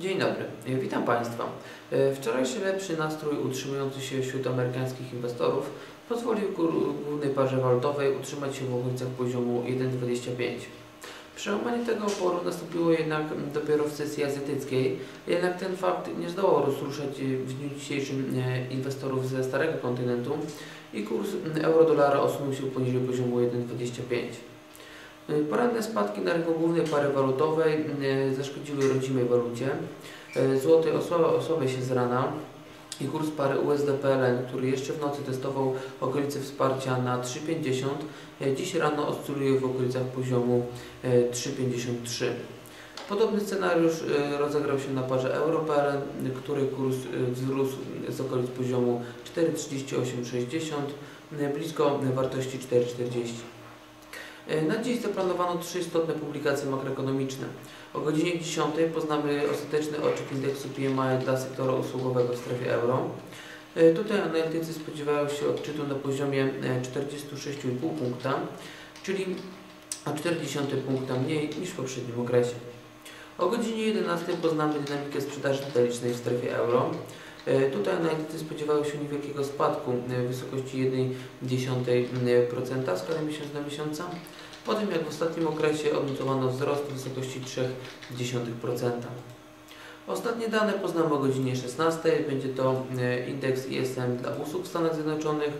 Dzień dobry, E, witam Państwa. E, Wczorajszy lepszy nastrój utrzymujący się wśród amerykańskich inwestorów pozwolił głównej parze walutowej utrzymać się w okolicach poziomu 1,25. Przełamanie tego oporu nastąpiło jednak dopiero w sesji azjatyckiej, jednak ten fakt nie zdołał rozruszać e, w dniu dzisiejszym inwestorów ze starego kontynentu i kurs euro-dolara osunął się poniżej poziomu 1,25. Y, Poranne spadki na rynku głównej pary walutowej y, zaszkodziły rodzimej walucie. Y, Złoty osłabia, się z rana i kurs pary USD-PLN, który jeszcze w nocy testował okolice wsparcia na 3,50, y, dziś rano oscyluje w okolicach poziomu y, 3,53. Podobny scenariusz rozegrał się na parze euro-PLN, który kurs wzrósł z okolic poziomu 4,3860, y, blisko wartości 4,40. E, Na dziś zaplanowano trzy istotne publikacje makroekonomiczne. O godzinie 10 poznamy ostateczny odczyt indeksu PMI dla sektora usługowego w strefie euro. E, Tutaj analitycy spodziewają się odczytu na poziomie e, 46,5 punkta, czyli o 0,4 punkta mniej niż w poprzednim okresie. O godzinie 11 poznamy dynamikę sprzedaży detalicznej w strefie euro. E, Tutaj analitycy spodziewają się niewielkiego spadku e, w wysokości 0,1% w skali miesiąc do miesiąca, po tym jak w ostatnim okresie odnotowano wzrost w wysokości 0,3%. Ostatnie dane poznamy o godzinie 16. Będzie to e, indeks ISM dla usług w Stanach Zjednoczonych.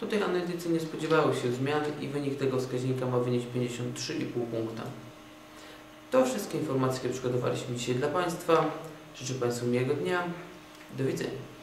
Tutaj analitycy nie spodziewają się zmian i wynik tego wskaźnika ma wynieść 53,5 punkta. To wszystkie informacje, które przygotowaliśmy dzisiaj dla Państwa. Życzę Państwu miłego dnia. Do.